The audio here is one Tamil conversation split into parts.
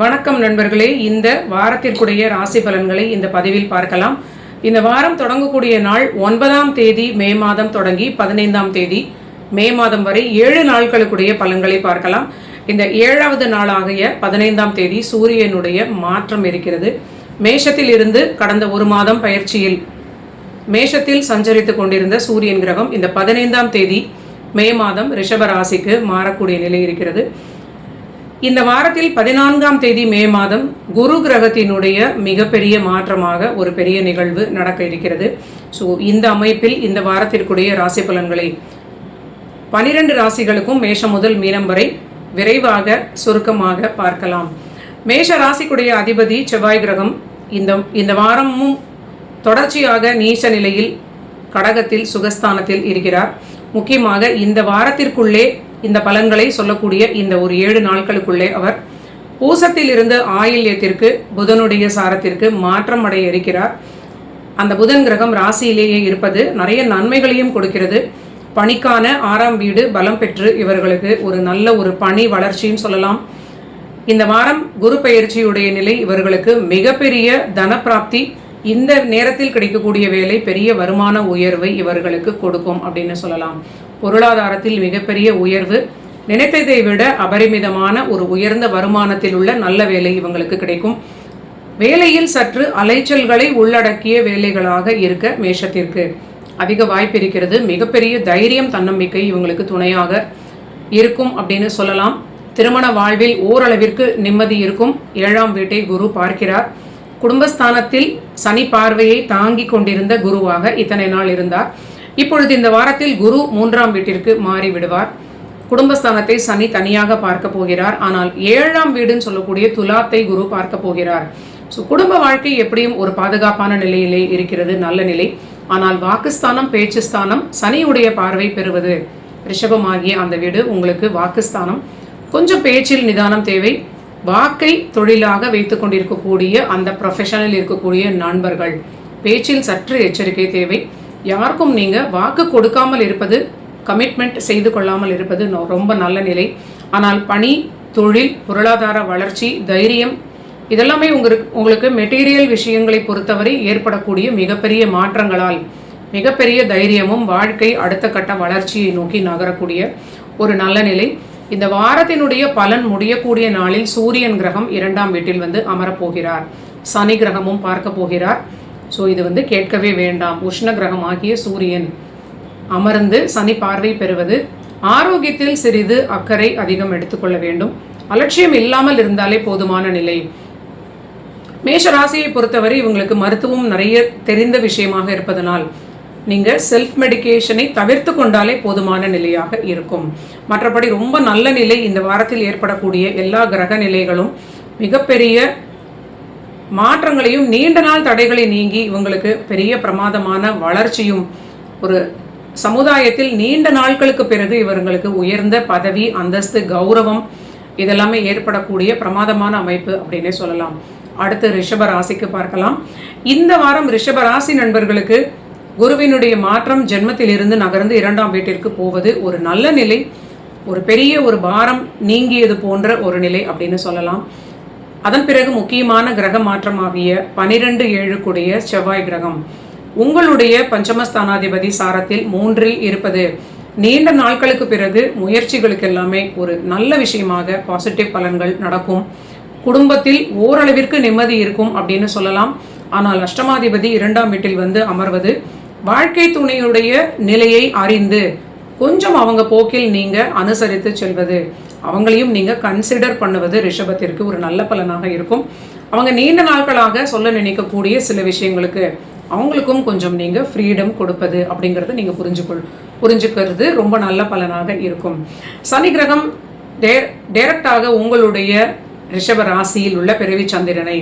வணக்கம் நண்பர்களே. இந்த வாரத்திற்குடைய ராசி பலன்களை இந்த பதிவில் பார்க்கலாம். இந்த வாரம் தொடங்கக்கூடிய நாள் ஒன்பதாம் தேதி மே மாதம் தொடங்கி பதினைந்தாம் தேதி. மே மாதம் வரை ஏழு நாட்களுக்குடைய பலன்களை பார்க்கலாம். இந்த ஏழாவது நாளாகிய பதினைந்தாம் தேதி சூரியனுடைய மாற்றம் இருக்கிறது. மேஷத்தில் இருந்து கடந்த ஒரு மாதம் பயிற்சியில் மேஷத்தில் சஞ்சரித்து கொண்டிருந்த சூரியன் கிரகம் இந்த பதினைந்தாம் தேதி மே மாதம் ரிஷப ராசிக்கு மாறக்கூடிய நிலை இருக்கிறது. இந்த வாரத்தில் பதினான்காம் தேதி மே மாதம் குரு கிரகத்தினுடைய மிகப்பெரிய மாற்றமாக ஒரு பெரிய நிகழ்வு நடக்க இருக்கிறது. ஸோ இந்த அமைப்பில் இந்த வாரத்திற்குடைய ராசி பலன்களை பனிரெண்டு ராசிகளுக்கும் மேஷம் முதல் மீனம் வரை விரைவாக சுருக்கமாக பார்க்கலாம். மேஷ ராசிக்குடைய அதிபதி செவ்வாய் கிரகம் இந்த இந்த வாரமும் தொடர்ச்சியாக நீச நிலையில் கடகத்தில் சுகஸ்தானத்தில் இருக்கிறார். முக்கியமாக இந்த வாரத்திற்குள்ளே இந்த பலன்களை சொல்லக்கூடிய இந்த ஒரு ஏழு நாட்களுக்குள்ளே அவர் பூசத்தில் இருந்து ஆயில்யத்திற்கு புதனுடைய சாரத்திற்கு மாற்றம் அடைய இருக்கிறார் அந்த புதன் கிரகம் ராசியிலேயே இருப்பது நிறைய நன்மைகளையும் கொடுக்கிறது. பணிக்கான ஆறாம் வீடு பலம் பெற்று இவர்களுக்கு ஒரு நல்ல ஒரு பணி வளர்ச்சின்னு சொல்லலாம். இந்த வாரம் குரு பெயர்ச்சியுடைய நிலை இவர்களுக்கு மிகப்பெரிய தனப்பிராப்தி. இந்த நேரத்தில் கிடைக்கக்கூடிய வேலை பெரிய வருமான உயர்வை இவர்களுக்கு கொடுக்கும் அப்படின்னு சொல்லலாம். பொருளாதாரத்தில் மிகப்பெரிய உயர்வு நினைத்ததை விட அபரிமிதமான ஒரு உயர்ந்த வருமானத்தில் உள்ள நல்ல வேலை இவங்களுக்கு கிடைக்கும். வேலையில் சற்று அலைச்சல்களை உள்ளடக்கிய வேலைகளாக இருக்க மேஷத்திற்கு அதிக வாய்ப்பு இருக்கிறது. மிகப்பெரிய தைரியம் தன்னம்பிக்கை இவங்களுக்கு துணையாக இருக்கும் அப்படின்னு சொல்லலாம். திருமண வாழ்வில் ஓரளவிற்கு நிம்மதி இருக்கும். ஏழாம் வீட்டை குரு பார்க்கிறார். குடும்பஸ்தானத்தில் சனி பார்வையை தாங்கி கொண்டிருந்த குருவாக இத்தனை நாள் இருந்தார். இப்பொழுது இந்த வாரத்தில் குரு மூன்றாம் வீட்டிற்கு மாறி விடுவார். குடும்பஸ்தானத்தை சனி தனியாக பார்க்க போகிறார். ஆனால் ஏழாம் வீடுன்னு சொல்லக்கூடிய துலாத்தை குரு பார்க்க போகிறார். ஸோ குடும்ப வாழ்க்கை எப்படியும் ஒரு பாதுகாப்பான நிலையிலே இருக்கிறது நல்ல நிலை. ஆனால் வாக்குஸ்தானம் பேச்சுஸ்தானம் சனியுடைய பார்வை பெறுவது ரிஷபமாகிய அந்த வீடு உங்களுக்கு வாக்குஸ்தானம். கொஞ்சம் பேச்சில் நிதானம் தேவை. வாக்கை தொழிலாக வைத்து கொண்டிருக்கக்கூடிய அந்த ப்ரொஃபஷனில் இருக்கக்கூடிய நண்பர்கள் பேச்சில் சற்று எச்சரிக்கை தேவை. யாருக்கும் நீங்கள் வாக்கு கொடுக்காமல் இருப்பது கமிட்மெண்ட் செய்து கொள்ளாமல் இருப்பது ரொம்ப நல்ல நிலை. ஆனால் பணி தொழில் பொருளாதார வளர்ச்சி தைரியம் இதெல்லாமே உங்களுக்கு உங்களுக்கு மெட்டீரியல் விஷயங்களை பொறுத்தவரை ஏற்படக்கூடிய மிகப்பெரிய மாற்றங்களால் மிகப்பெரிய தைரியமும் வாழ்க்கை அடுத்த கட்ட வளர்ச்சியை நோக்கி நகரக்கூடிய ஒரு நல்ல நிலை. இந்த வாரத்தினுடைய பலன் முடியக்கூடிய நாளில் சூரியன் கிரகம் இரண்டாம் வீட்டில் வந்து அமரப்போகிறார் சனி கிரகமும் பார்க்க போகிறார். ஸோ இது வந்து கேட்கவே வேண்டாம். உஷ்ண கிரகமாகிய சூரியன். அமர்ந்து சனி பார்வை பெறுவது. ஆரோக்கியத்தில் சிறிது அக்கறை அதிகம் எடுத்துக்கொள்ள வேண்டும். அலட்சியம் இல்லாமல் இருந்தாலே போதுமான நிலை. மேஷ ராசியை பொறுத்தவரை இவங்களுக்கு மருத்துவம் நிறைய தெரிந்த விஷயமாக இருப்பதனால் நீங்கள் செல்ஃப் மெடிகேஷனை தவிர்த்து கொண்டாலே போதுமான நிலையாக இருக்கும். மற்றபடி ரொம்ப நல்ல நிலை இந்த வாரத்தில் ஏற்படக்கூடிய எல்லா கிரக நிலைகளும் மிகப்பெரிய மாற்றங்களையும் நீண்ட நாள் தடைகளை நீங்கி இவங்களுக்கு பெரிய பிரமாதமான வளர்ச்சியும் ஒரு சமுதாயத்தில் நீண்ட நாட்களுக்கு பிறகு இவர்களுக்கு உயர்ந்த பதவி அந்தஸ்து கௌரவம் இதெல்லாமே ஏற்படக்கூடிய பிரமாதமான அமைப்பு அப்படின்னே சொல்லலாம். அடுத்து ரிஷப ராசிக்கு பார்க்கலாம். இந்த வாரம் ரிஷப ராசி நண்பர்களுக்கு குருவினுடைய மாற்றம் ஜென்மத்திலிருந்து நகர்ந்து இரண்டாம் வீட்டிற்கு போவது ஒரு நல்ல நிலை ஒரு பெரிய ஒரு பாரம் நீங்கியது போன்ற ஒரு நிலை அப்படின்னு சொல்லலாம். அதன் பிறகு முக்கியமான கிரக மாற்றமாகிய பனிரெண்டு ஏழு கூடிய செவ்வாய் கிரகம். உங்களுடைய பஞ்சமஸ்தானாதிபதி சாரத்தில் மூன்றில் இருப்பது நீண்ட நாட்களுக்கு பிறகு முயற்சிகளுக்கு எல்லாமே ஒரு நல்ல விஷயமாக பாசிட்டிவ் பலன்கள் நடக்கும். குடும்பத்தில் ஓரளவிற்கு நிம்மதி இருக்கும் அப்படின்னு சொல்லலாம். ஆனால் அஷ்டமாதிபதி இரண்டாம் வீட்டில் வந்து அமர்வது வாழ்க்கை துணையுடைய நிலையை அறிந்து கொஞ்சம் அவங்க போக்கில் நீங்க அனுசரித்து செல்வது. அவங்களையும் நீங்க கன்சிடர் பண்ணுவது ரிஷபத்திற்கு ஒரு நல்ல பலனாக இருக்கும். அவங்க நீண்ட நாட்களாக சொல்ல நினைக்கக்கூடிய சில விஷயங்களுக்கு அவங்களுக்கும் கொஞ்சம் நீங்க ஃப்ரீடம் கொடுப்பது அப்படிங்கறத நீங்க புரிஞ்சுக்கொள் புரிஞ்சுக்கிறது ரொம்ப நல்ல பலனாக இருக்கும். சனி கிரகம் டே டைரக்டாக உங்களுடைய ரிஷப ராசியில் உள்ள பிறவி சந்திரனை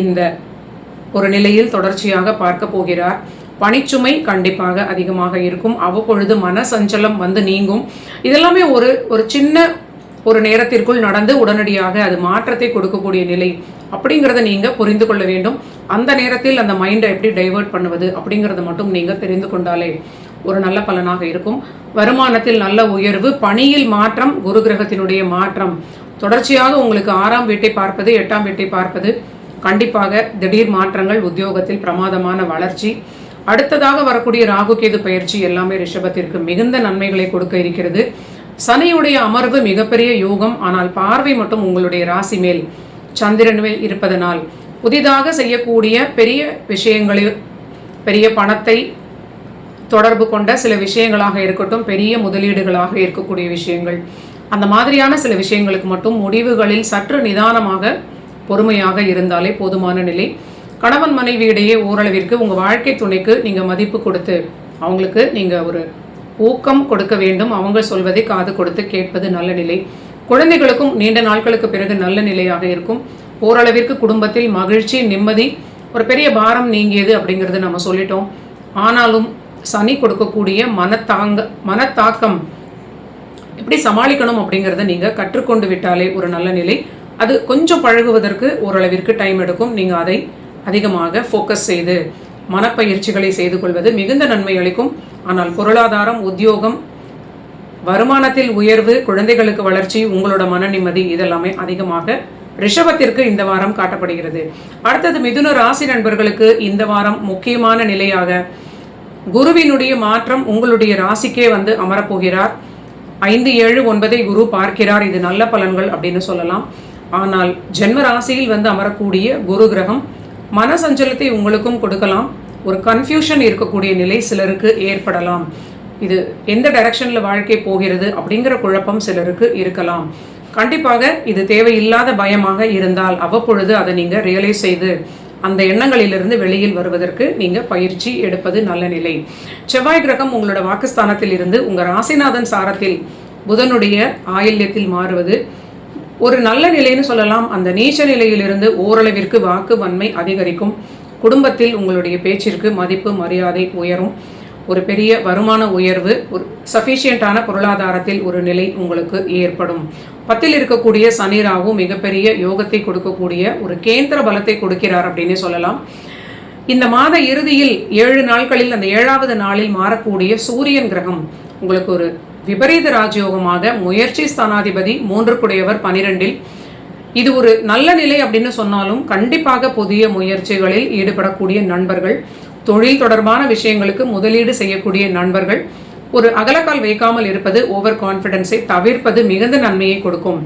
இந்த ஒரு நிலையில் தொடர்ச்சியாக பார்க்க போகிறார். பணிச்சுமை கண்டிப்பாக அதிகமாக இருக்கும். அவ்வப்பொழுது மன சஞ்சலம் வந்து நீங்கும். இதெல்லாமே ஒரு ஒரு சின்ன ஒரு நேரத்திற்குள் நடந்து உடனடியாக அது மாற்றத்தை கொடுக்கக்கூடிய நிலை அப்படிங்கிறத நீங்கள் புரிந்து கொள்ள வேண்டும். அந்த நேரத்தில் அந்த மைண்டை எப்படி டைவர்ட் பண்ணுவது அப்படிங்கிறத மட்டும் நீங்கள் தெரிந்து கொண்டாலே ஒரு நல்ல பலனாக இருக்கும். வருமானத்தில் நல்ல உயர்வு பணியில் மாற்றம் குரு கிரகத்தினுடைய மாற்றம். தொடர்ச்சியாக உங்களுக்கு ஆறாம் வீட்டை பார்ப்பது எட்டாம் வீட்டை பார்ப்பது. கண்டிப்பாக திடீர் மாற்றங்கள் உத்தியோகத்தில் பிரமாதமான வளர்ச்சி. அடுத்ததாக வரக்கூடிய ராகு கேது பயிற்சி எல்லாமே ரிஷபத்திற்கு மிகுந்த நன்மைகளை கொடுக்க இருக்கிறது. சனியுடைய அமர்வு மிகப்பெரிய யோகம். ஆனால் பார்வை மட்டும் உங்களுடைய ராசி மேல் சந்திரன் மேல் இருப்பதனால் புதிதாக செய்யக்கூடிய பெரிய விஷயங்களில் பெரிய பணத்தை தொடர்பு கொண்ட சில விஷயங்களாக இருக்கட்டும் பெரிய முதலீடுகளாக இருக்கக்கூடிய விஷயங்கள். அந்த மாதிரியான சில விஷயங்களுக்கு மட்டும் முடிவுகளில் சற்று நிதானமாக பொறுமையாக இருந்தாலே போதுமான நிலை. கணவன் மனைவி இடையே ஓரளவிற்கு உங்கள் வாழ்க்கை துணைக்கு நீங்கள் மதிப்பு கொடுத்து அவங்களுக்கு நீங்கள் ஒரு ஊக்கம் கொடுக்க வேண்டும். அவங்க சொல்வதை காது கொடுத்து கேட்பது நல்ல நிலை. குழந்தைகளுக்கும் நீண்ட நாட்களுக்கு பிறகு நல்ல நிலையாக இருக்கும். ஓரளவிற்கு குடும்பத்தில் மகிழ்ச்சி நிம்மதி ஒரு பெரிய பாரம் நீங்கியது அப்படிங்கிறது நம்ம சொல்லிட்டோம். ஆனாலும் சனி கொடுக்கக்கூடிய மனத்தாங்க மனத்தாக்கம் எப்படி சமாளிக்கணும் அப்படிங்கிறத நீங்கள் கற்றுக்கொண்டு விட்டாலே ஒரு நல்ல நிலை. அது கொஞ்சம் பழகுவதற்கு ஓரளவிற்கு டைம் எடுக்கும். நீங்கள் அதை அதிகமாக ஃபோக்கஸ் செய்து மனப்பயிற்சிகளை செய்து கொள்வது மிகுந்த நன்மை அளிக்கும். ஆனால் பொருளாதாரம் உத்தியோகம் வருமானத்தில் உயர்வு குழந்தைகளுக்கு வளர்ச்சி உங்களோட மன நிம்மதி இதெல்லாமே அதிகமாக ரிஷபத்திற்கு இந்த வாரம் காட்டப்படுகிறது. அடுத்தது மிதுன ராசி நண்பர்களுக்கு இந்த வாரம் முக்கியமான நிலையாக குருவினுடைய மாற்றம் உங்களுடைய ராசிக்கே வந்து அமரப்போகிறார். ஐந்து ஏழு ஒன்பதை குரு பார்க்கிறார். இது நல்ல பலன்கள் அப்படின்னு சொல்லலாம். ஆனால் ஜென்ம ராசியில் வந்து அமரக்கூடிய குரு கிரகம் மன சஞ்சலத்தை உங்களுக்கும் கொடுக்கலாம். ஒரு கன்ஃபியூஷன் இருக்கக்கூடிய நிலை சிலருக்கு ஏற்படலாம். இது எந்த டைரக்ஷனில் வாழ்க்கை போகிறது அப்படிங்கிற குழப்பம் சிலருக்கு இருக்கலாம். கண்டிப்பாக இது தேவையில்லாத பயமாக இருந்தால் அவ்வப்பொழுது அதை நீங்கள் ரியலைஸ் செய்து அந்த எண்ணங்களிலிருந்து வெளியில் வருவதற்கு நீங்கள் பயிற்சி எடுப்பது நல்ல நிலை. செவ்வாய் கிரகம் உங்களோட வாக்குஸ்தானத்தில் இருந்து உங்கள் ராசிநாதன் சாரத்தில் புதனுடைய ஆயில்யத்தில் மாறுவது ஒரு நல்ல நிலைன்னு சொல்லலாம். அந்த நீச்ச நிலையிலிருந்து ஓரளவிற்கு வாக்கு வன்மை அதிகரிக்கும். குடும்பத்தில் உங்களுடைய பேச்சிற்கு மதிப்பு மரியாதை உயரும். ஒரு பெரிய வருமான உயர்வு ஒரு சஃபிஷியண்டான பொருளாதாரத்தில் ஒரு நிலை உங்களுக்கு ஏற்படும். பத்தில் இருக்கக்கூடிய சனி மிகப்பெரிய யோகத்தை கொடுக்கக்கூடிய ஒரு கேந்திர பலத்தை கொடுக்கிறார் அப்படின்னு சொல்லலாம். இந்த மாத இறுதியில் ஏழு நாட்களில் அந்த ஏழாவது நாளில் மாறக்கூடிய சூரியன் கிரகம் உங்களுக்கு ஒரு விபரீத ராஜயோகமாக முயற்சி ஸ்தானாதிபதி மூன்று குடையவர் பனிரெண்டில் இது ஒரு நல்ல நிலை அப்படின்னு சொன்னாலும் கண்டிப்பாக புதிய முயற்சிகளில் ஈடுபடக்கூடிய நண்பர்கள் தொழில் தொடர்பான விஷயங்களுக்கு முதலீடு செய்யக்கூடிய நண்பர்கள் ஒரு அகலக்கால் வைக்காமல் இருப்பது ஓவர் கான்ஃபிடென்ஸை தவிர்ப்பது மிகுந்த நன்மையை கொடுக்கும்.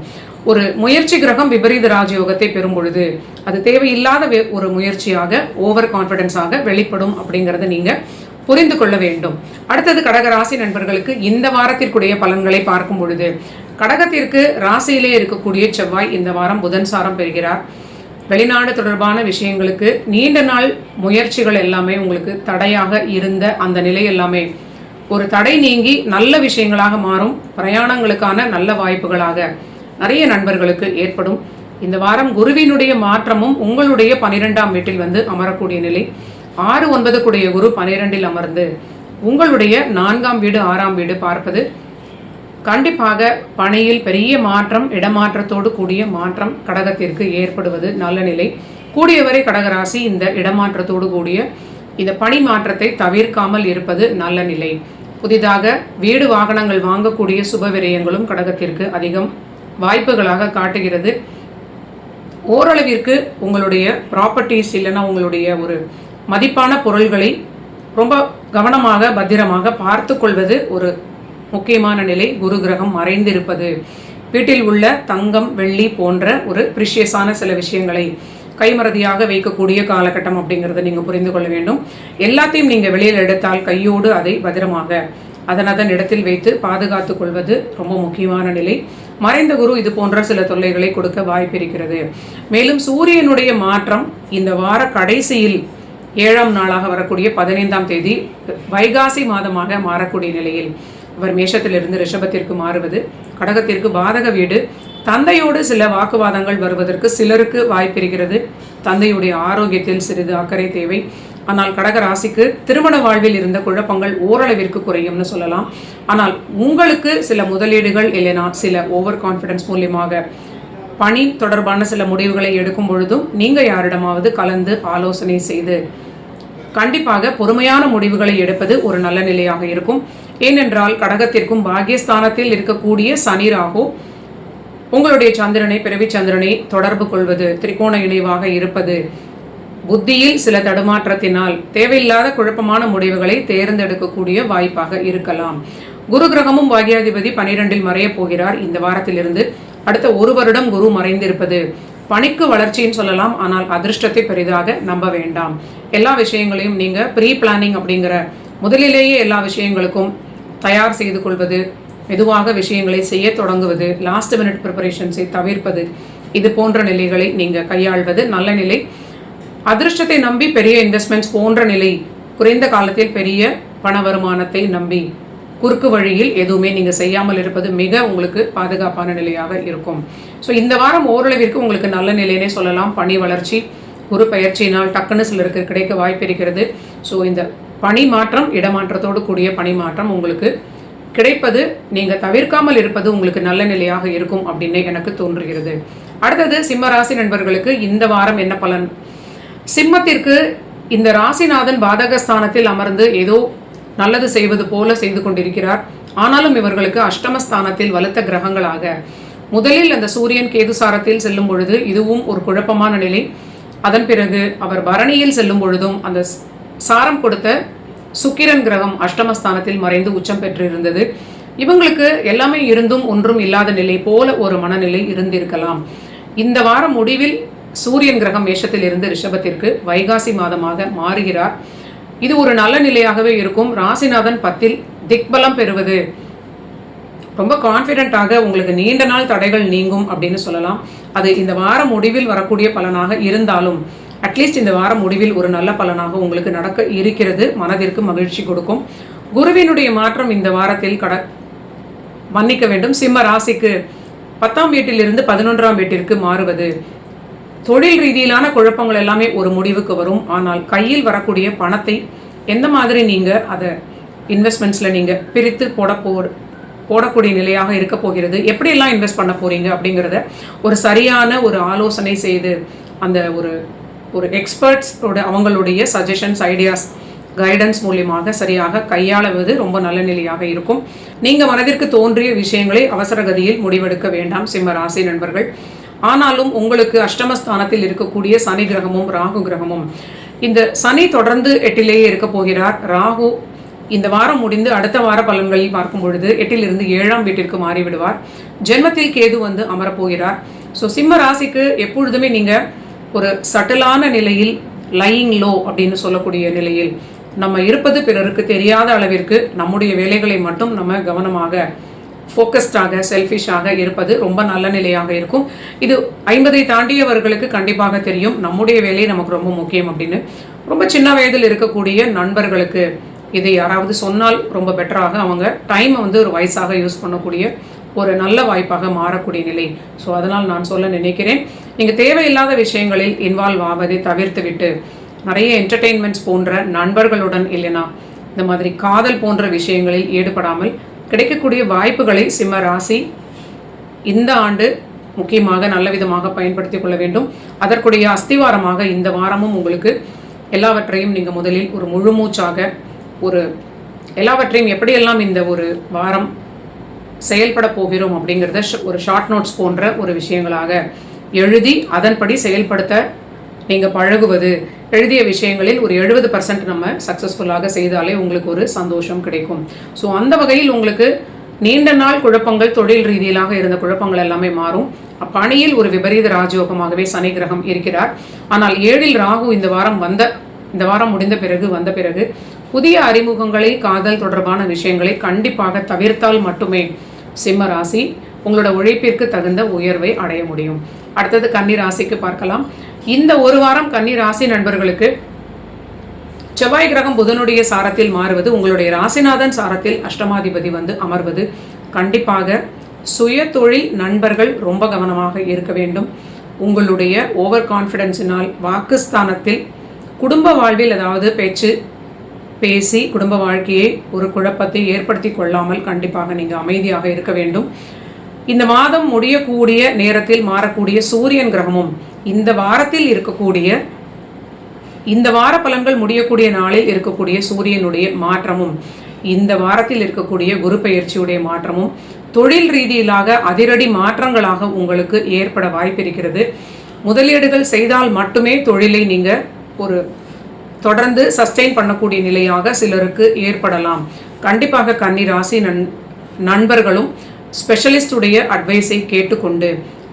ஒரு முயற்சி கிரகம் விபரீத ராஜயோகத்தை பெறும் பொழுது அது தேவையில்லாத ஒரு முயற்சியாக ஓவர் கான்ஃபிடென்ஸாக வெளிப்படும் அப்படிங்கிறத நீங்கள் புரிந்து கொள்ள வேண்டும். அடுத்தது கடகராசி நண்பர்களுக்கு இந்த வாரத்திற்குடைய பலன்களை பார்க்கும் பொழுது கடகத்திற்கு ராசியிலே இருக்கக்கூடிய செவ்வாய் இந்த வாரம் புதன் சாரம் பெறுகிறார். வெளிநாடு தொடர்பான விஷயங்களுக்கு நீண்ட நாள் முயற்சிகள் எல்லாமே உங்களுக்கு தடையாக இருந்த அந்த நிலை எல்லாமே ஒரு தடை நீங்கி நல்ல விஷயங்களாக மாறும். பிரயாணங்களுக்கான நல்ல வாய்ப்புகளாக நிறைய நண்பர்களுக்கு ஏற்படும். இந்த வாரம் குருவினுடைய மாற்றமும் உங்களுடைய பனிரெண்டாம் வீட்டில் வந்து அமரக்கூடிய நிலை. ஆறு ஒன்பது கூடிய குரு பனிரெண்டில் அமர்ந்து உங்களுடைய நான்காம் வீடு ஆறாம் வீடு பார்ப்பது கண்டிப்பாக பணியில் பெரிய மாற்றம் இடமாற்றத்தோடு கூடிய மாற்றம் கடகத்திற்கு ஏற்படுவது நல்ல நிலை. கூடியவரை கடகராசி இந்த இடமாற்றத்தோடு கூடிய இந்த பணி மாற்றத்தை தவிர்க்காமல் இருப்பது நல்ல நிலை. புதிதாக வீடு வாகனங்கள் வாங்கக்கூடிய சுப விரயங்களும் கடகத்திற்கு அதிகம் வாய்ப்புகளாக காட்டுகிறது. ஓரளவிற்கு உங்களுடைய ப்ராப்பர்ட்டிஸ் இல்லைன்னா உங்களுடைய ஒரு மதிப்பான பொருள்களை ரொம்ப கவனமாக பத்திரமாக பார்த்து கொள்வது ஒரு முக்கியமான நிலை. குரு கிரகம் மறைந்திருப்பது. வீட்டில் உள்ள தங்கம் வெள்ளி போன்ற ஒரு பிரிஷியஸான சில விஷயங்களை கைமறதியாக வைக்கக்கூடிய காலகட்டம் அப்படிங்கிறத நீங்கள் புரிந்து கொள்ள வேண்டும். எல்லாத்தையும் நீங்கள் வெளியில் எடுத்தால் கையோடு அதை பத்திரமாக அதன் அதன் இடத்தில் வைத்து பாதுகாத்து கொள்வது ரொம்ப முக்கியமான நிலை. மறைந்த குரு இது போன்ற சில தொல்லைகளை கொடுக்க வாய்ப்பிருக்கிறது மேலும் சூரியனுடைய மாற்றம் இந்த வார கடைசியில் ஏழாம் நாளாக வரக்கூடிய பதினைந்தாம் தேதி வைகாசி மாதமாக மாறக்கூடிய நிலையில் அவர் மேஷத்திலிருந்து ரிஷபத்திற்கு மாறுவது கடகத்திற்கு பாதக வீடு தந்தையோடு சில வாக்குவாதங்கள் வருவதற்கு சிலருக்கு வாய்ப்பிருக்கிறது தந்தையுடைய ஆரோக்கியத்தில் சிறிது அக்கறை தேவை. ஆனால் கடக ராசிக்கு திருமண வாழ்வில் இருந்த குழப்பங்கள் ஓரளவிற்கு குறையும்னு சொல்லலாம். ஆனால் உங்களுக்கு சில முதலீடுகள் இல்லைனா சில ஓவர் கான்ஃபிடன்ஸ் மூலியமாக பணி தொடர்பான சில முடிவுகளை எடுக்கும் பொழுதும் நீங்கள் யாரிடமாவது கலந்து ஆலோசனை செய்து கண்டிப்பாக பொறுமையான முடிவுகளை எடுப்பது ஒரு நல்ல நிலையாக இருக்கும். ஏனென்றால் கடகத்திற்கும் பாகியஸ்தானத்தில் இருக்கக்கூடிய சனி ராகு உங்களுடைய சந்திரனை பிறவி சந்திரனை தொடர்பு கொள்வது திரிகோண இணைவாக இருப்பது புத்தியில் சில தடுமாற்றத்தினால் தேவையில்லாத குழப்பமான முடிவுகளை தேர்ந்தெடுக்கக்கூடிய வாய்ப்பாக இருக்கலாம். குரு கிரகமும் பாகியாதிபதி பனிரெண்டில் மறையப் போகிறார். இந்த வாரத்திலிருந்து அடுத்த ஒரு வருடம் குரு மறைந்திருப்பது பணிக்கு வளர்ச்சின்னு சொல்லலாம். ஆனால் அதிர்ஷ்டத்தை பெரிதாக நம்ப வேண்டாம். எல்லா விஷயங்களையும் நீங்கள் ப்ரீ பிளானிங் அப்படிங்கிற முதலிலேயே எல்லா விஷயங்களுக்கும் தயார் செய்து கொள்வது மெதுவாக விஷயங்களை செய்ய தொடங்குவது லாஸ்ட் மினிட் ப்ரிப்பரேஷன்ஸை தவிர்ப்பது இது போன்ற நிலைகளை நீங்கள் கையாள்வது நல்ல நிலை. அதிர்ஷ்டத்தை நம்பி பெரிய இன்வெஸ்ட்மெண்ட்ஸ் போன்ற நிலை குறைந்த காலத்தில் பெரிய பண வருமானத்தை நம்பி குறுக்கு வழியில் எதுவுமே நீங்கள் செய்யாமல் இருப்பது மிக உங்களுக்கு பாதுகாப்பான நிலையாக இருக்கும். ஸோ இந்த வாரம் ஓரளவிற்கு உங்களுக்கு நல்ல நிலையினே சொல்லலாம். பணி வளர்ச்சி குரு பயிற்சியினால் டக்குன்னு சிலருக்கு கிடைக்க வாய்ப்பு இருக்கிறது. ஸோ இந்த பணி மாற்றம் இடமாற்றத்தோடு கூடிய பணி மாற்றம் உங்களுக்கு கிடைப்பது நீங்கள் தவிர்க்காமல் இருப்பது உங்களுக்கு நல்ல நிலையாக இருக்கும் அப்படின்னு எனக்கு தோன்றுகிறது. அடுத்தது சிம்ம ராசி நண்பர்களுக்கு இந்த வாரம் என்ன பலன்? சிம்மத்திற்கு இந்த ராசிநாதன் பாதகஸ்தானத்தில் அமர்ந்து ஏதோ நல்லது செய்வது போல செய்து கொண்டிருக்கிறார். ஆனாலும் இவர்களுக்கு அஷ்டமஸ்தானத்தில் வலுத்த கிரகங்களாக. முதலில் அந்த சூரியன் கேதுசாரத்தில் செல்லும் பொழுது இதுவும் ஒரு குழப்பமான நிலை. அதன் பிறகு அவர் பரணியில் செல்லும் பொழுதும் அந்த சாரம் கொடுத்த சுக்கிரன் கிரகம் அஷ்டமஸ்தானத்தில் மறைந்து உச்சம் பெற்றிருந்தது. இவங்களுக்கு எல்லாமே இருந்தும் ஒன்றும் இல்லாத நிலை போல ஒரு மனநிலை இருந்திருக்கலாம். இந்த வாரம் முடிவில் சூரியன் கிரகம் மேஷத்தில் இருந்து ரிஷபத்திற்கு வைகாசி மாதமாக மாறுகிறார். இது ஒரு நல்ல நிலையாகவே இருக்கும். ராசிநாதன் பத்தில் திக்பலம் பெறுவது. ரொம்ப கான்ஃபிடென்ட்டாக உங்களுக்கு நீண்ட நாள் தடைகள் நீங்கும் அப்படின்னு சொல்லலாம். அது இந்த வாரம் முடிவில் வரக்கூடிய பலனாக இருந்தாலும் அட்லீஸ்ட் இந்த வாரம் முடிவில் ஒரு நல்ல பலனாக உங்களுக்கு நடக்க இருக்கிறது. மனதிற்கு மகிழ்ச்சி கொடுக்கும். குருவினுடைய மாற்றம் இந்த வாரத்தில் கட மன்னிக்க வேண்டும். சிம்ம ராசிக்கு பத்தாம் வீட்டிலிருந்து பதினொன்றாம் வீட்டிற்கு மாறுவது. தொழில் ரீதியிலான குழப்பங்கள் எல்லாமே ஒரு முடிவுக்கு வரும். ஆனால் கையில் வரக்கூடிய பணத்தை எந்த மாதிரி நீங்கள் அதை இன்வெஸ்ட்மெண்ட்ஸில் நீங்கள் பிரித்து போட போ போடக்கூடிய நிலையாக இருக்க போகிறது? எப்படியெல்லாம் இன்வெஸ்ட் பண்ண போகிறீங்க அப்படிங்கிறத ஒரு சரியான ஒரு ஆலோசனை செய்து அந்த ஒரு ஒரு எக்ஸ்பர்ட்ஸோட அவங்களுடைய சஜஷன்ஸ் ஐடியாஸ் கைடன்ஸ் மூலியமாக சரியாக கையாளுவது ரொம்ப நல்ல நிலையாக இருக்கும். நீங்கள் மனதிற்கு தோன்றிய விஷயங்களை அவசரகதியில் முடிவெடுக்க வேண்டாம் சிம்ம ராசி நண்பர்கள். ஆனாலும் உங்களுக்கு அஷ்டமஸ்தானத்தில் இருக்கக்கூடிய சனி கிரகமும் ராகு கிரகமும். இந்த சனி தொடர்ந்து எட்டிலேயே இருக்க போகிறார். ராகு இந்த வாரம் முடிந்து அடுத்த வார பலன்களில் பார்க்கும் பொழுது எட்டிலிருந்து ஏழாம் வீட்டிற்கு மாறிவிடுவார். ஜென்மத்தில் கேது வந்து அமரப்போகிறார் ஸோ சிம்ம ராசிக்கு எப்பொழுதுமே நீங்கள் ஒரு சட்டலான நிலையில் லையிங் லோ அப்படின்னு சொல்லக்கூடிய நிலையில் நம்ம இருப்பது பிறருக்கு தெரியாத அளவிற்கு நம்முடைய வேலைகளை மட்டும் நம்ம கவனமாக ஃபோக்கஸ்டாக செல்ஃபிஷாக இருப்பது ரொம்ப நல்ல நிலையாக இருக்கும். இது ஐம்பதை தாண்டியவர்களுக்கு கண்டிப்பாக தெரியும். நம்முடைய வேலை நமக்கு ரொம்ப முக்கியம் அப்படின்னு. ரொம்ப சின்ன வயதில் இருக்கக்கூடிய நண்பர்களுக்கு இதை யாராவது சொன்னால் ரொம்ப பெட்டராக அவங்க டைமை வந்து ஒரு வயசாக யூஸ் பண்ணக்கூடிய ஒரு நல்ல வாய்ப்பாக மாறக்கூடிய நிலை. ஸோ அதனால் நான் சொல்ல நினைக்கிறேன். நீங்கள் தேவையில்லாத விஷயங்களில் இன்வால்வ் ஆவதை தவிர்த்து விட்டு நிறைய என்டர்டெயின்மெண்ட்ஸ் போன்ற நண்பர்களுடன் இல்லைனா இந்த மாதிரி காதல் போன்ற விஷயங்களில் ஈடுபடாமல் கிடைக்கக்கூடிய வாய்ப்புகளை சிம்ம ராசி இந்த ஆண்டு முக்கியமாக நல்ல விதமாக பயன்படுத்தி கொள்ள வேண்டும். அதற்குடைய அஸ்திவாரமாக இந்த வாரமும் உங்களுக்கு எல்லாவற்றையும் நீங்கள் முதலில் ஒரு முழுமூச்சாக ஒரு எல்லாவற்றையும் எப்படியெல்லாம் இந்த ஒரு வாரம் செயல்பட போகிறோம் அப்படிங்கிறத ஒரு ஷார்ட் நோட்ஸ் போன்ற ஒரு விஷயங்களாக எழுதி அதன்படி செயல்படுத்த நீங்கள் பழகுவது எழுதிய விஷயங்களில் ஒரு எழுபது பர்சன்ட் நம்ம சக்ஸஸ்ஃபுல்லாக செய்தாலே உங்களுக்கு ஒரு சந்தோஷம் கிடைக்கும். ஸோ அந்த வகையில் உங்களுக்கு நீண்ட நாள் குழப்பங்கள் தொழில் ரீதியிலாக இருந்த குழப்பங்கள் எல்லாமே மாறும். பணியில் ஒரு விபரீத ராஜயோகமாகவே சனி கிரகம் இருக்கிறார். ஆனால் ஏழில் ராகு இந்த வாரம் வந்த இந்த வாரம் முடிந்த பிறகு வந்த பிறகு புதிய அறிமுகங்களை காதல் தொடர்பான விஷயங்களை கண்டிப்பாக தவிர்த்தால் மட்டுமே சிம்ம ராசி உங்களோட உழைப்பிற்கு தகுந்த உயர்வை அடைய முடியும். அடுத்தது கன்னி ராசிக்கு பார்க்கலாம். இந்த ஒரு வாரம் கன்னி ராசி நண்பர்களுக்கு செவ்வாய் கிரகம் புதனுடைய சாரத்தில் மாறுவது உங்களுடைய ராசிநாதன் சாரத்தில் அஷ்டமாதிபதி வந்து அமர்வது. கண்டிப்பாக சுய தொழில் நண்பர்கள் ரொம்ப கவனமாக இருக்க வேண்டும். உங்களுடைய ஓவர் கான்ஃபிடென்ஸினால் வாக்குஸ்தானத்தில் குடும்ப வாழ்வில் அதாவது பேச்சு பேசி குடும்ப வாழ்க்கையை ஒரு குழப்பத்தை ஏற்படுத்தி கொள்ளாமல் கண்டிப்பாக நீங்கள் அமைதியாக இருக்க வேண்டும். இந்த மாதம் முடியக்கூடிய நேரத்தில் மாறக்கூடிய சூரியன் கிரகமும் இந்த வாரத்தில் இருக்கக்கூடிய இந்த வார பலன்கள் முடியக்கூடிய நாளில் இருக்கக்கூடிய சூரியனுடைய மாற்றமும் இந்த வாரத்தில் இருக்கக்கூடிய குரு பயிற்சியுடைய மாற்றமும் தொழில் ரீதியிலாக அதிரடி மாற்றங்களாக உங்களுக்கு ஏற்பட வாய்ப்பிருக்கிறது. முதலீடுகள் செய்தால் மட்டுமே தொழிலை நீங்கள் ஒரு தொடர்ந்து சஸ்டெயின் பண்ணக்கூடிய நிலையாக சிலருக்கு ஏற்படலாம். கண்டிப்பாக கன்னி ராசி நன் நண்பர்களும் ஸ்பெஷலிஸ்டுடைய அட்வைஸை கேட்டுக்கொண்டு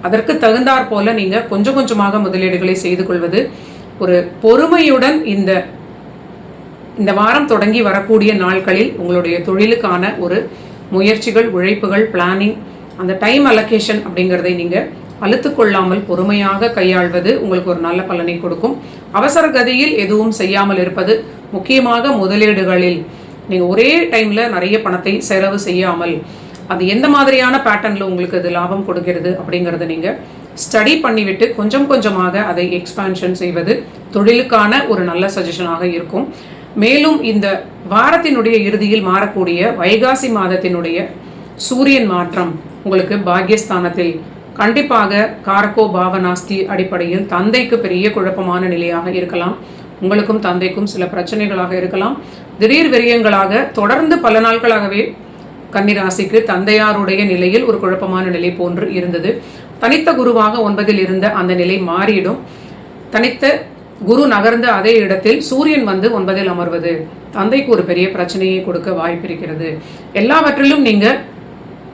அதற்கு தகுந்தாற் போல நீங்கள் கொஞ்சம் கொஞ்சமாக முதலீடுகளை செய்து கொள்வது ஒரு பொறுமையுடன் இந்த இந்த வாரம் தொடங்கி வரக்கூடிய நாட்களில் உங்களுடைய தொழிலுக்கான ஒரு முயற்சிகள் உழைப்புகள் பிளானிங் அந்த டைம் அலோகேஷன் அப்படிங்கிறதை நீங்கள் அழுத்துக்கொள்ளாமல் பொறுமையாக கையாள்வது உங்களுக்கு ஒரு நல்ல பலனை கொடுக்கும். அவசர கதியில் எதுவும் செய்யாமல் இருப்பது முக்கியமாக முதலீடுகளில். நீங்கள் ஒரே டைமில் நிறைய பணத்தை செலவு செய்யாமல் அது எந்த மாதிரியான பேட்டர்னில் உங்களுக்கு அது லாபம் கொடுக்கிறது அப்படிங்கிறத நீங்கள் ஸ்டடி பண்ணிவிட்டு கொஞ்சம் கொஞ்சமாக அதை எக்ஸ்பான்ஷன் செய்வது தொழிலுக்கான ஒரு நல்ல சஜஷனாக இருக்கும். மேலும் இந்த வாரத்தினுடைய இறுதியில் மாறக்கூடிய வைகாசி மாதத்தினுடைய சூரியன் மாற்றம் உங்களுக்கு பாக்யஸ்தானத்தில் கண்டிப்பாக காரக்கோ பாவனாஸ்தி அடிப்படையில் தந்தைக்கு பெரிய குழப்பமான நிலையாக இருக்கலாம். உங்களுக்கும் தந்தைக்கும் சில பிரச்சனைகளாக இருக்கலாம். திடீர் விரியங்களாக தொடர்ந்து பல நாட்களாகவே கன்னிராசிக்கு தந்தையாருடைய நிலையில் ஒரு குழப்பமான நிலை போன்று இருந்தது. தனித்த குருவாக ஒன்பதில் இருந்த அந்த நிலை மாறிடும். தனித்த குரு நகர்ந்த அதே இடத்தில் சூரியன் வந்து ஒன்பதில் அமர்வது. தந்தைக்கு ஒரு பெரிய பிரச்சனையை கொடுக்க வாய்ப்பிருக்கிறது. எல்லாவற்றிலும் நீங்கள்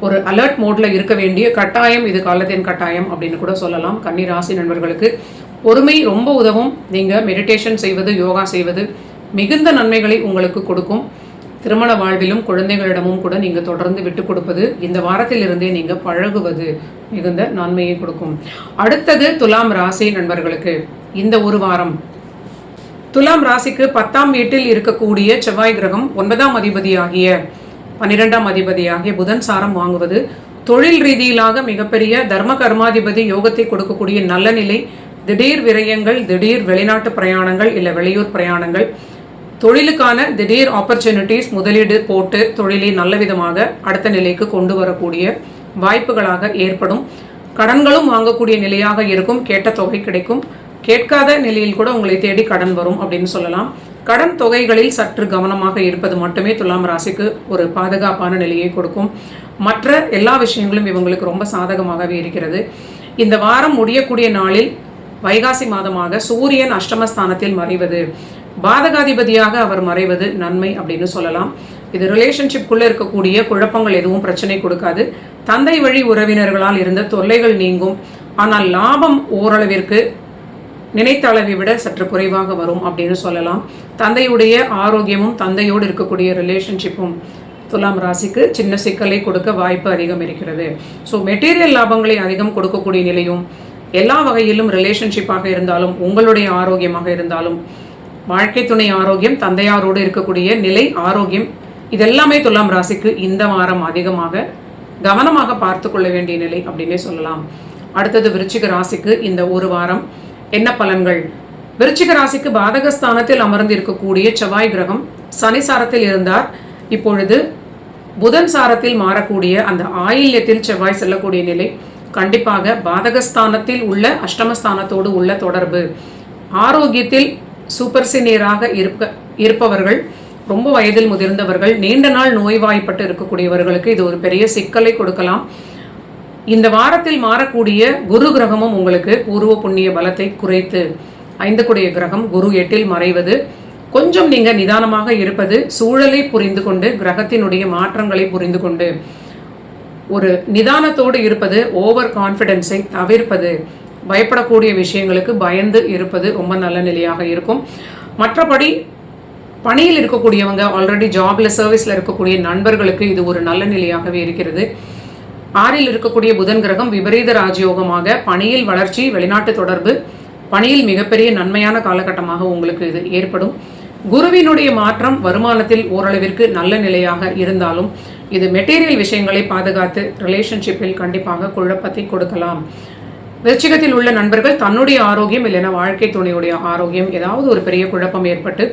ஒரு அலர்ட் மோட்ல இருக்க வேண்டிய கட்டாயம் இது காலத்தின் கட்டாயம் அப்படின்னு கூட சொல்லலாம். கன்னி ராசி நண்பர்களுக்கு பொறுமை ரொம்ப உதவும். நீங்கள் மெடிடேஷன் செய்வது யோகா செய்வது மிகுந்த நன்மைகளை உங்களுக்கு கொடுக்கும். திருமண வாழ்விலும் குழந்தைகளிடமும் கூட நீங்க தொடர்ந்து விட்டு கொடுப்பது இந்த வாரத்திலிருந்தே நீங்க பழகுவது மிகுந்த நன்மையை கொடுக்கும். அடுத்தது துலாம் ராசி நண்பர்களுக்கு இந்த ஒரு வாரம். துலாம் ராசிக்கு பத்தாம் வீட்டில் இருக்கக்கூடிய செவ்வாய் கிரகம் ஒன்பதாம் அதிபதியாகிய பன்னிரெண்டாம் அதிபதியாகிய புதன் சாரம் வாங்குவது தொழில் ரீதியிலாக மிகப்பெரிய தர்ம கர்மாதிபதி யோகத்தை கொடுக்கக்கூடிய நல்ல நிலை. திடீர் விரயங்கள் திடீர் வெளிநாட்டு பிரயாணங்கள் இல்லை வெளியூர் பிரயாணங்கள் தொழிலுக்கான திடீர் ஆப்பர்ச்சுனிட்டிஸ் முதலீடு போட்டு தொழிலை நல்ல விதமாக அடுத்த நிலைக்கு கொண்டு வரக்கூடிய வாய்ப்புகளாக ஏற்படும். கடன்களும் வாங்கக்கூடிய நிலையாக இருக்கும். கேட்ட தொகை கிடைக்கும். கேட்காத நிலையில் கூட உங்களை தேடி கடன் வரும் அப்படின்னு சொல்லலாம். கடன் தொகைகளில் சற்று கவனமாக இருப்பது மட்டுமே துலாம் ராசிக்கு ஒரு பாதுகாப்பான நிலையை கொடுக்கும். மற்ற எல்லா விஷயங்களும் இவங்களுக்கு ரொம்ப சாதகமாகவே இருக்கிறது. இந்த வாரம் முடியக்கூடிய நாளில் வைகாசி மாதமாக சூரியன் அஷ்டமஸ்தானத்தில் மறைவது. பாதகாதிபதியாக அவர் மறைவது நன்மை அப்படின்னு சொல்லலாம். இது ரிலேஷன்ஷிப்குள்ளே இருக்கக்கூடிய குழப்பங்கள் எதுவும் பிரச்சனை கொடுக்காது. தந்தை வழி உறவினர்களால் இருந்த தொல்லைகள் நீங்கும். ஆனால் லாபம் ஓரளவிற்கு நினைத்த அளவை விட சற்று குறைவாக வரும் அப்படின்னு சொல்லலாம். தந்தையுடைய ஆரோக்கியமும் தந்தையோடு இருக்கக்கூடிய ரிலேஷன்ஷிப்பும் துலாம் ராசிக்கு சின்ன சிக்கலை கொடுக்க வாய்ப்பு அதிகம் இருக்கிறது. ஸோ மெட்டீரியல் லாபங்களை அதிகம் கொடுக்கக்கூடிய நிலையும் எல்லா வகையிலும் ரிலேஷன்ஷிப்பாக இருந்தாலும் உங்களுடைய ஆரோக்கியமாக இருந்தாலும் வாழ்க்கை துணை ஆரோக்கியம் தந்தையாரோடு இருக்கக்கூடிய நிலை ஆரோக்கியம் இதெல்லாமே துலாம் ராசிக்கு இந்த வாரம் அதிகமாக கவனமாக பார்த்து கொள்ள வேண்டிய நிலை அப்படின்னே சொல்லலாம். அடுத்தது விருச்சிக ராசிக்கு இந்த ஒரு வாரம் என்ன பலன்கள்? விருச்சிக ராசிக்கு பாதகஸ்தானத்தில் அமர்ந்து இருக்கக்கூடிய செவ்வாய் கிரகம் சனி சாரத்தில் இருந்தார். இப்பொழுது புதன் சாரத்தில் மாறக்கூடிய அந்த ஆயில்யத்தில் செவ்வாய் செல்லக்கூடிய நிலை கண்டிப்பாக பாதகஸ்தானத்தில் உள்ள அஷ்டமஸ்தானத்தோடு உள்ள தொடர்பு. ஆரோக்கியத்தில் சூப்பர் சீனியராக இருப்ப இருப்பவர்கள் ரொம்ப வயதில் முதிர்ந்தவர்கள் நீண்ட நாள் நோய்வாய்ப்பட்டு இருக்கக்கூடியவர்களுக்கு இது ஒரு பெரிய சிக்கலை கொடுக்கலாம். இந்த வாரத்தில் மாறக்கூடிய குரு கிரகமும் உங்களுக்கு பூர்வ புண்ணிய பலத்தை குறைத்து ஐந்து கூடிய கிரகம் குரு எட்டில் மறைவது கொஞ்சம் நீங்க நிதானமாக இருப்பது சூழலை புரிந்து கொண்டு கிரகத்தினுடைய மாற்றங்களை புரிந்து கொண்டு ஒரு நிதானத்தோடு இருப்பது ஓவர் கான்ஃபிடென்ஸை தவிர்ப்பது பயப்படக்கூடிய விஷயங்களுக்கு பயந்து இருப்பது ரொம்ப நல்ல நிலையாக இருக்கும். மற்றபடி பணியில் இருக்கக்கூடியவங்க ஆல்ரெடி ஜாப்ல சர்வீஸில் இருக்கக்கூடிய நண்பர்களுக்கு இது ஒரு நல்ல நிலையாகவே இருக்கிறது. ஆறில் இருக்கக்கூடிய புதன் கிரகம் விபரீத ராஜயோகமாக பணியில் வளர்ச்சி வெளிநாட்டு தொடர்பு பணியில் மிகப்பெரிய நன்மையான காலகட்டமாக உங்களுக்கு இது ஏற்படும். குருவினுடைய மாற்றம் வருமானத்தில் ஓரளவிற்கு நல்ல நிலையாக இருந்தாலும் இது மெட்டீரியல் விஷயங்களை பாதுகாத்து ரிலேஷன்ஷிப்பில் கண்டிப்பாக குழப்பத்தை கொடுக்கலாம். விருச்சிகத்தில் உள்ள நண்பர்கள் தன்னுடைய ஆரோக்கியம் இல்லைன்னா வாழ்க்கை துணையுடைய ஆரோக்கியம் ஏதாவது ஒரு பெரிய குழப்பம் ஏற்பட்டு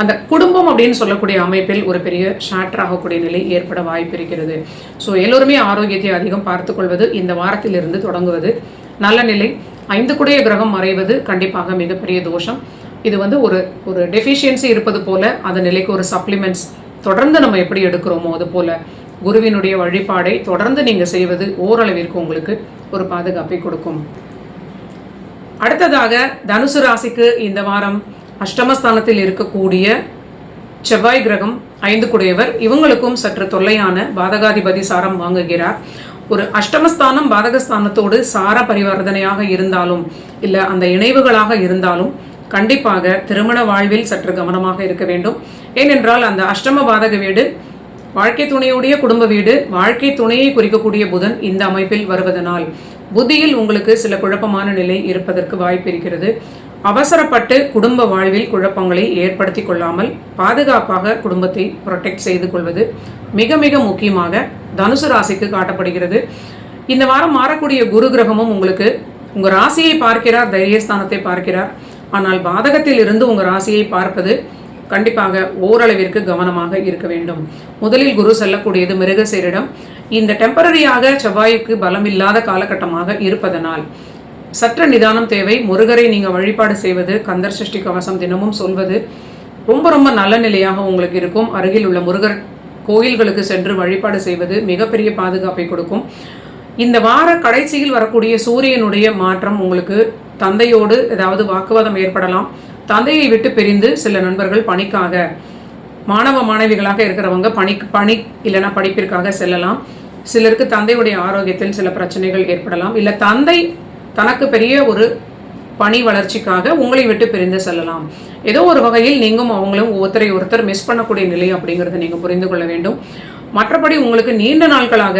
அந்த குடும்பம் அப்படின்னு சொல்லக்கூடிய அமைப்பில் ஒரு பெரிய ஷாட்டர் ஆகக்கூடிய நிலை ஏற்பட வாய்ப்பு இருக்கிறது. ஸோ எல்லோருமே ஆரோக்கியத்தை அதிகம் பார்த்துக்கொள்வது இந்த வாரத்திலிருந்து தொடங்குவது நல்ல நிலை. ஐந்து குடைய கிரகம் மறைவது கண்டிப்பாக மிகப்பெரிய தோஷம். இது வந்து ஒரு ஒரு டெஃபிஷியன்சி இருப்பது போல அந்த நிலைக்கு ஒரு சப்ளிமெண்ட்ஸ் தொடர்ந்து நம்ம எப்படி எடுக்கிறோமோ அது போல குருவினுடைய வழிபாடை தொடர்ந்து நீங்கள் செய்வது ஓரளவிற்கு உங்களுக்கு ஒரு பாதுகாப்பை கொடுக்கும். அடுத்ததாக தனுசு ராசிக்கு இந்த வாரம் அஷ்டமஸ்தானத்தில் இருக்கக்கூடிய செவ்வாய் கிரகம் ஐந்து குடையவர். இவங்களுக்கும் சற்று தொல்லையான பாதகாதிபதி சாரம் வாங்குகிறார். ஒரு அஷ்டமஸ்தானம் பாதகஸ்தானத்தோடு சார பரிவர்த்தனையாக இருந்தாலும் இல்லை அந்த இணைவுகளாக இருந்தாலும் கண்டிப்பாக திருமண வாழ்வில் சற்று கவனமாக இருக்க வேண்டும். ஏனென்றால் அந்த அஷ்டம பாதக வீடு வாழ்க்கை துணையுடைய குடும்ப வீடு வாழ்க்கை துணையை குறிக்கக்கூடிய புதன் இந்த அமைப்பில் வருவதனால் புத்தியில் உங்களுக்கு சில குழப்பமான நிலை இருப்பதற்கு வாய்ப்பு இருக்கிறது. அவசரப்பட்டு குடும்ப வாழ்வில் குழப்பங்களை ஏற்படுத்தி கொள்ளாமல் பாதுகாப்பாக குடும்பத்தை ப்ரொடெக்ட் செய்து கொள்வது மிக மிக முக்கியமாக தனுசு ராசிக்கு காட்டப்படுகிறது. இந்த வாரம் மாறக்கூடிய குரு கிரகமும் உங்களுக்கு உங்கள் ராசியை பார்க்கிறார் தைரியஸ்தானத்தை பார்க்கிறார். ஆனால் பாதகத்தில் இருந்து உங்கள் ராசியை பார்ப்பது கண்டிப்பாக ஓரளவிற்கு கவனமாக இருக்க வேண்டும். முதலில் குரு செல்லக்கூடியது மிருகசீரிடம். இந்த டெம்பரரியாக செவ்வாய்க்கு பலம் இல்லாத காலகட்டமாக இருப்பதனால் சற்ற நிதானம் தேவை. முருகரை நீங்கள் வழிபாடு செய்வது கந்தர் சஷ்டி கவசம் தினமும் சொல்வது ரொம்ப ரொம்ப நல்ல நிலையாக உங்களுக்கு இருக்கும். அருகில் உள்ள முருகர் கோயில்களுக்கு சென்று வழிபாடு செய்வது மிகப்பெரிய பாதுகாப்பை கொடுக்கும். இந்த வார கடைசியில் வரக்கூடிய சூரியனுடைய மாற்றம் உங்களுக்கு தந்தையோடு ஏதாவது வாக்குவாதம் ஏற்படலாம். தந்தையை விட்டு பிரிந்து சில நண்பர்கள் பணிக்காக மாணவ மாணவிகளாக இருக்கிறவங்க பணி பணி இல்லைன்னா படிப்பிற்காக செல்லலாம். சிலருக்கு தந்தையுடைய ஆரோக்கியத்தில் சில பிரச்சனைகள் ஏற்படலாம். இல்லை தந்தை தனக்கு பெரிய ஒரு பணி வளர்ச்சிக்காக உங்களை விட்டு பிரிந்து செல்லலாம். ஏதோ ஒரு வகையில் நீங்களும் அவங்களும் ஒருத்தரை ஒருத்தர் மிஸ் பண்ணக்கூடிய நிலை அப்படிங்கிறத நீங்கள் புரிந்து கொள்ள வேண்டும். மற்றபடி உங்களுக்கு நீண்ட நாட்களாக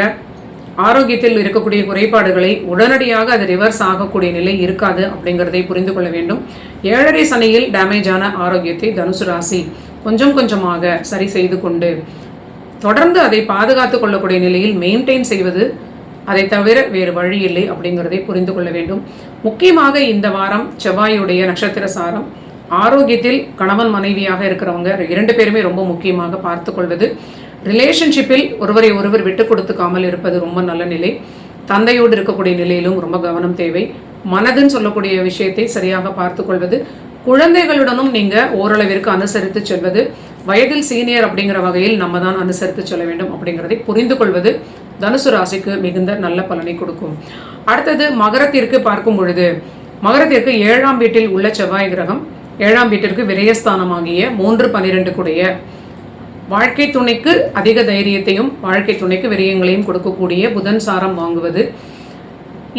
ஆரோக்கியத்தில் இருக்கக்கூடிய குறைபாடுகளை உடனடியாக அது ரிவர்ஸ் ஆகக்கூடிய நிலை இருக்காது அப்படிங்கிறதை புரிந்து கொள்ள வேண்டும். ஏழரை சனியில் டேமேஜ் ஆன ஆரோக்கியத்தை தனுசு ராசி கொஞ்சம் கொஞ்சமாக சரி செய்து கொண்டு தொடர்ந்து அதை பாதுகாத்து கொள்ளக்கூடிய நிலையில் மெயின்டைன் செய்வது அதை தவிர வேறு வழி இல்லை அப்படிங்கிறதை புரிந்து கொள்ள வேண்டும். முக்கியமாக இந்த வாரம் செவ்வாயுடைய நட்சத்திர சாரம். ஆரோக்கியத்தில் கணவன் மனைவியாக இருக்கிறவங்க இரண்டு பேருமே ரொம்ப முக்கியமாக பார்த்து கொள்வது. ரிலேஷன்ஷிப்பில் ஒருவரை ஒருவர் விட்டு கொடுத்துக்காமல் இருப்பது ரொம்ப நல்ல நிலை. தந்தையோடு இருக்கக்கூடிய நிலையிலும் ரொம்ப கவனம் தேவை. மனதுன்னு சொல்லக்கூடிய விஷயத்தை சரியாக பார்த்து கொள்வது. குழந்தைகளுடனும் நீங்கள் ஓரளவிற்கு அனுசரித்து செல்வது. வயதில் சீனியர் அப்படிங்கிற வகையில் நம்ம தான் அனுசரித்து செல்ல வேண்டும் அப்படிங்கிறதை புரிந்து கொள்வது தனுசு ராசிக்கு மிகுந்த நல்ல பலனை கொடுக்கும். அடுத்தது மகரத்திற்கு பார்க்கும் பொழுது மகரத்திற்கு ஏழாம் வீட்டில் உள்ள செவ்வாய் கிரகம் ஏழாம் வீட்டிற்கு விரயஸ்தானமாகிய மூன்று பன்னிரெண்டு கூடிய வாழ்க்கை துணைக்கு அதிக தைரியத்தையும் வாழ்க்கை துணைக்கு விரயங்களையும் கொடுக்கக்கூடிய புதன் சாரம் வாங்குவது.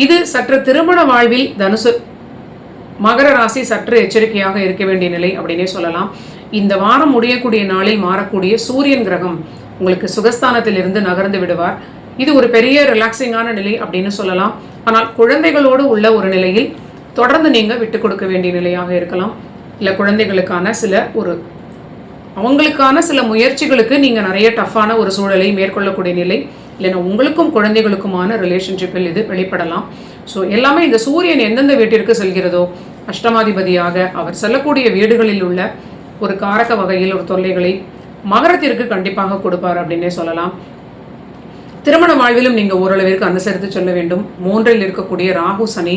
இது சற்று திருமண வாழ்வில் தனுசு மகர ராசி சற்று எச்சரிக்கையாக இருக்க வேண்டிய நிலை அப்படின்னே சொல்லலாம். இந்த வாரம் முடியக்கூடிய நாளில் மாறக்கூடிய சூரியன் கிரகம் உங்களுக்கு சுகஸ்தானத்தில் இருந்து நகர்ந்து விடுவார். இது ஒரு பெரிய ரிலாக்ஸிங்கான நிலை அப்படின்னு சொல்லலாம். ஆனால் குழந்தைகளோடு உள்ள ஒரு நிலையில் தொடர்ந்து நீங்கள் விட்டு கொடுக்க வேண்டிய நிலையாக இருக்கலாம். இல்லை குழந்தைகளுக்கான சில ஒரு அவங்களுக்கான சில முயற்சிகளுக்கு நீங்கள் நிறைய டஃப்பான ஒரு சூழலை மேற்கொள்ளக்கூடிய நிலை. இல்லைன்னா உங்களுக்கும் குழந்தைகளுக்குமான ரிலேஷன்ஷிப்பில் இது வெளிப்படலாம். ஸோ எல்லாமே இந்த சூரியன் எந்தெந்த வீட்டிற்கு செல்கிறதோ அஷ்டமாதிபதியாக அவர் செல்லக்கூடிய வீடுகளில் உள்ள ஒரு காரக வகையில் ஒரு தொல்லைகளை மகரத்திற்கு கண்டிப்பாக கொடுப்பார் அப்படின்னே சொல்லலாம். திருமண வாழ்விலும் நீங்கள் ஓரளவிற்கு அனுசரித்து செல்ல வேண்டும். மூன்றில் இருக்கக்கூடிய ராகு சனி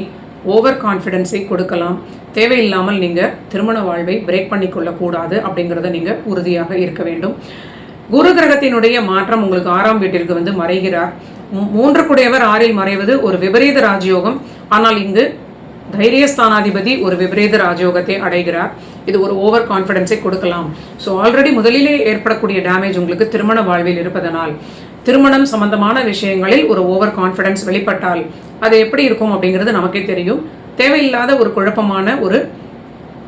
ஓவர் கான்ஃபிடென்ஸை கொடுக்கலாம். தேவையில்லாமல் நீங்கள் திருமண வாழ்வை பிரேக் பண்ணி கொள்ளக்கூடாது அப்படிங்கிறத நீங்கள் உறுதியாக இருக்க வேண்டும். குரு கிரகத்தினுடைய மாற்றம் உங்களுக்கு ஆறாம் வீட்டிற்கு வந்து மறைகிறார். மூன்று குடையவர் ஆறில் மறைவது ஒரு விபரீத ராஜயோகம். ஆனால் இங்கு தைரியஸ்தானாதிபதி ஒரு விபரீத ராஜயோகத்தை அடைகிறார். இது ஒரு ஓவர் கான்ஃபிடென்ஸை கொடுக்கலாம். ஸோ ஆல்ரெடி முதலிலே ஏற்படக்கூடிய டேமேஜ் உங்களுக்கு திருமண வாழ்வில் இருப்பதனால். திருமணம் சம்பந்தமான விஷயங்களில் ஒரு ஓவர் கான்ஃபிடன்ஸ் வெளிப்பட்டால் அது எப்படி இருக்கும் அப்படிங்கிறது நமக்கே தெரியும். தேவையில்லாத ஒரு குழப்பமான ஒரு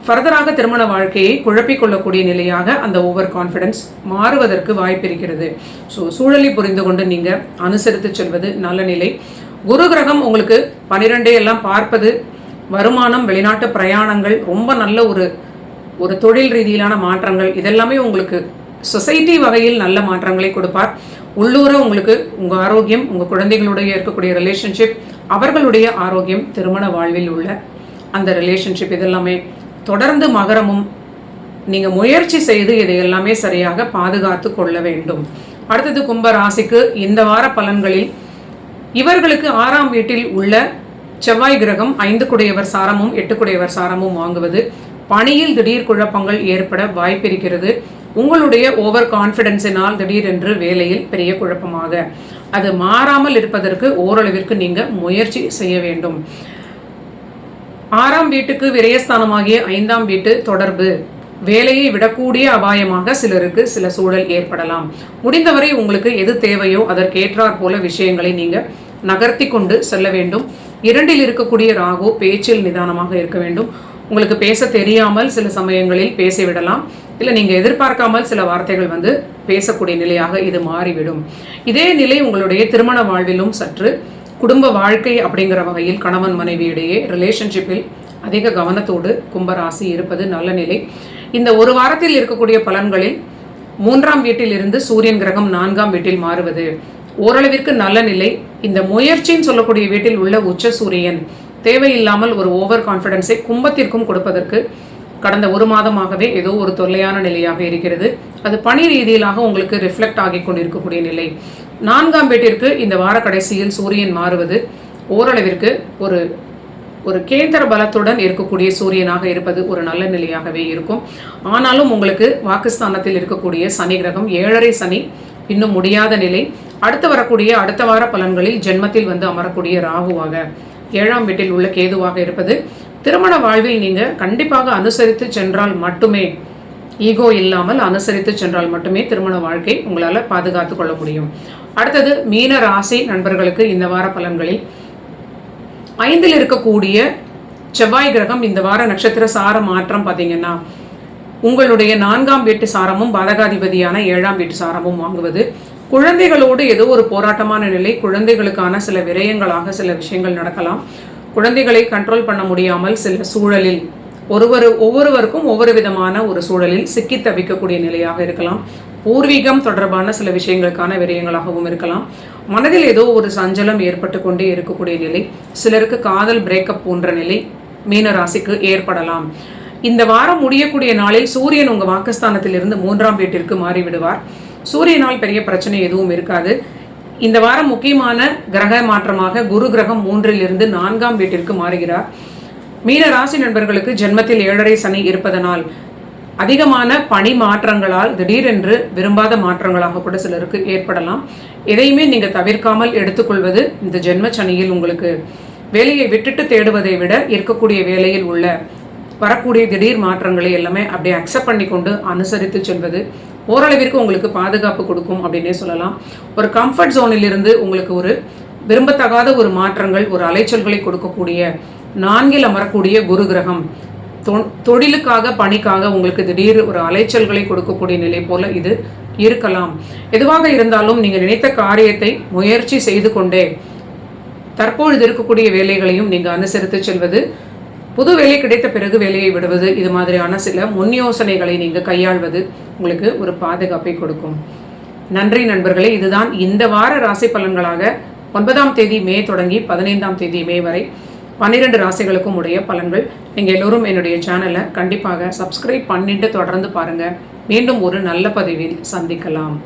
ஃபர்தராக திருமண வாழ்க்கையை குழப்பிக்கொள்ளக்கூடிய நிலையாக அந்த ஓவர் கான்ஃபிடன்ஸ் மாறுவதற்கு வாய்ப்பு இருக்கிறது. ஸோ சூழலை புரிந்து கொண்டு நீங்கள் அனுசரித்து செல்வது நல்ல நிலை. குரு கிரகம் உங்களுக்கு பனிரெண்டே எல்லாம் பார்ப்பது வருமானம் வெளிநாட்டு பிரயாணங்கள் ரொம்ப நல்ல ஒரு ஒரு தொழில் ரீதியிலான மாற்றங்கள் இதெல்லாமே உங்களுக்கு சொசைட்டி வகையில் நல்ல மாற்றங்களை கொடுப்பார். உள்ளூர உங்களுக்கு உங்கள் ஆரோக்கியம் உங்கள் குழந்தைகளுடைய இருக்கக்கூடிய ரிலேஷன்ஷிப் அவர்களுடைய ஆரோக்கியம் திருமண வாழ்வில் உள்ள அந்த ரிலேஷன்ஷிப் இதெல்லாமே தொடர்ந்து மகரமும் நீங்கள் முயற்சி செய்து இதை எல்லாமே சரியாக பாதுகாத்து கொள்ள வேண்டும். அடுத்தது கும்ப ராசிக்கு இந்த வார பலன்களில் இவர்களுக்கு ஆறாம் வீட்டில் உள்ள செவ்வாய் கிரகம் ஐந்து குடையவர் சாரமும் எட்டு குடையவர் சாரமும் வாங்குவது. பணியில் திடீர் குழப்பங்கள் ஏற்பட வாய்ப்பிருக்கிறது. உங்களுடைய ஓவர் கான்ஃபிடென்ஸினால் திடீரென்று வேலையில் பெரிய குழப்பமாக. அது மாறாமல் இருப்பதற்கு ஓரளவிற்கு நீங்கள் முயற்சி செய்ய வேண்டும். ஆறாம் வீட்டுக்கு விரயஸ்தானமாகிய ஐந்தாம் வீட்டு தொடர்பு. வேலையை விடக்கூடிய அபாயமாக சிலருக்கு சில சூழல் ஏற்படலாம். முடிந்தவரை உங்களுக்கு எது தேவையோ அதற்கேற்றாற் போல விஷயங்களை நீங்கள் நகர்த்தி கொண்டு செல்ல வேண்டும். இரண்டில் இருக்கக்கூடிய ராகு பேச்சில் நிதானமாக இருக்க வேண்டும். உங்களுக்கு பேச தெரியாமல் சில சமயங்களில் பேசிவிடலாம். இல்லை நீங்கள் எதிர்பார்க்காமல் சில வார்த்தைகள் வந்து பேசக்கூடிய நிலையாக இது மாறிவிடும். இதே நிலை உங்களுடைய திருமண வாழ்விலும் சற்று குடும்ப வாழ்க்கை அப்படிங்கிற வகையில் கணவன் மனைவியிடையே ரிலேஷன்ஷிப்பில் அதிக கவனத்தோடு கும்பராசி இருப்பது நல்ல நிலை. இந்த ஒரு வாரத்தில் இருக்கக்கூடிய பலன்களில் மூன்றாம் வீட்டில் இருந்து சூரியன் கிரகம் நான்காம் வீட்டில் மாறுவது ஓரளவிற்கு நல்ல நிலை. இந்த முயற்சின்னு சொல்லக்கூடிய வீட்டில் உள்ள உச்ச சூரியன் தேவையில்லாமல் ஒரு ஓவர் கான்ஃபிடென்ஸை கும்பத்திற்கும் கொடுப்பதற்கு கடந்த ஒரு மாதமாகவே ஏதோ ஒரு தொல்லையான நிலையாக இருக்கிறது. அது பணி ரீதியிலாக உங்களுக்கு ரிஃப்ளெக்ட் ஆகி கொண்டிருக்கக்கூடிய நிலை. நான்காம் வீட்டிற்கு இந்த வார கடைசியில் சூரியன் மாறுவது ஓரளவிற்கு ஒரு ஒரு கேந்திர பலத்துடன் இருக்கக்கூடிய சூரியனாக இருப்பது ஒரு நல்ல நிலையாகவே இருக்கும். ஆனாலும் உங்களுக்கு வாக்குஸ்தானத்தில் இருக்கக்கூடிய சனி கிரகம் ஏழரை சனி இன்னும் முடியாத நிலை. அடுத்து வரக்கூடிய அடுத்த வார பலன்களில் ஜென்மத்தில் வந்து அமரக்கூடிய ராகுவாக ஏழாம் வீட்டில் உள்ள கேதுவாக இருப்பது திருமண வாழ்வில் நீங்க கண்டிப்பாக அனுசரித்து சென்றால் மட்டுமே ஈகோ இல்லாமல் அனுசரித்து சென்றால் மட்டுமே திருமண வாழ்க்கை உங்களால் பாதுகாத்து கொள்ள முடியும். அடுத்தது மீன ராசி நண்பர்களுக்கு இந்த வார பலன்களில் ஐந்தில் இருக்கக்கூடிய செவ்வாய் கிரகம் இந்த வார நட்சத்திர சார மாற்றம் பார்த்தீங்கன்னா உங்களுடைய நான்காம் வீட்டு சாரமும் பாதகாதிபதியான ஏழாம் வீட்டு சாரமும் வாங்குவது. குழந்தைகளோடு ஏதோ ஒரு போராட்டமான நிலை குழந்தைகளுக்கான சில விரயங்களாக சில விஷயங்கள் நடக்கலாம். குழந்தைகளை கண்ட்ரோல் பண்ண முடியாமல் சில சூழலில். ஒருவர் ஒவ்வொருவருக்கும் ஒவ்வொரு விதமான ஒரு சூழலில் சிக்கி தவிக்கக்கூடிய நிலையாக இருக்கலாம். பூர்வீகம் தொடர்பான சில விஷயங்களுக்கான விரயங்களாகவும் இருக்கலாம். மனதில் ஏதோ ஒரு சஞ்சலம் ஏற்பட்டு கொண்டே இருக்கக்கூடிய நிலை சிலருக்கு காதல் பிரேக்கப் போன்ற நிலை மீன ராசிக்கு ஏற்படலாம். இந்த வாரம் முடியக்கூடிய நாளில் சூரியன் உங்கள் வாக்குஸ்தானத்தில் இருந்து மூன்றாம் வீட்டிற்கு மாறிவிடுவார். சூரியனால் பெரிய பிரச்சனை எதுவும் இருக்காது. இந்த வாரம் முக்கியமான கிரக மாற்றமாக குரு கிரகம் மூன்றில் இருந்து நான்காம் வீட்டிற்கு மாறுகிறார். மீன ராசி நண்பர்களுக்கு ஜென்மத்தில் ஏழரை சனி இருப்பதனால் அதிகமான பணி மாற்றங்களால் திடீரென்று விரும்பாத மாற்றங்களாக கூட சிலருக்கு ஏற்படலாம். எதையுமே நீங்கள் தவிர்க்காமல் எடுத்துக்கொள்வது இந்த ஜென்ம சனியில் உங்களுக்கு வேலையை விட்டுட்டு தேடுவதை விட இருக்கக்கூடிய வேலையில் உள்ள வரக்கூடிய திடீர் மாற்றங்களை எல்லாமே அப்படியே அக்செப்ட் பண்ணி கொண்டு அனுசரித்து செல்வது ஓரளவிற்கு உங்களுக்கு பாதுகாப்பு கொடுக்கும் அப்படின்னே சொல்லலாம். ஒரு கம்ஃபர்ட் ஜோனில் இருந்து உங்களுக்கு ஒரு விரும்பத்தகாத ஒரு மாற்றங்கள் ஒரு அலைச்சல்களை கொடுக்கக்கூடிய நான்கில் அமரக்கூடிய குரு கிரகம் தொழிலுக்காக பணிக்காக உங்களுக்கு திடீர் ஒரு அலைச்சல்களை கொடுக்கக்கூடிய நிலை போல இது இருக்கலாம். எதுவாக இருந்தாலும் நீங்கள் நினைத்த காரியத்தை முயற்சி செய்து கொண்டே தற்பொழுது இருக்கக்கூடிய வேலைகளையும் நீங்கள் அனுசரித்து செல்வது புது வேலை கிடைத்த பிறகு வேலையை விடுவது இது மாதிரியான சில முன் யோசனைகளை நீங்கள் கையாள்வது உங்களுக்கு ஒரு பாதுகாப்பை கொடுக்கும். நன்றி நண்பர்களே இதுதான் இந்த வார ராசி பலன்களாக ஒன்பதாம் தேதி மே தொடங்கி பதினைந்தாம் தேதி மே வரை பன்னிரெண்டு ராசிகளுக்கும் உடைய பலன்கள். நீங்கள் எல்லோரும் என்னுடைய சேனலை கண்டிப்பாக சப்ஸ்கிரைப் பண்ணிட்டு தொடர்ந்து பாருங்கள் மீண்டும் ஒரு நல்ல பதிவில் சந்திக்கலாம்.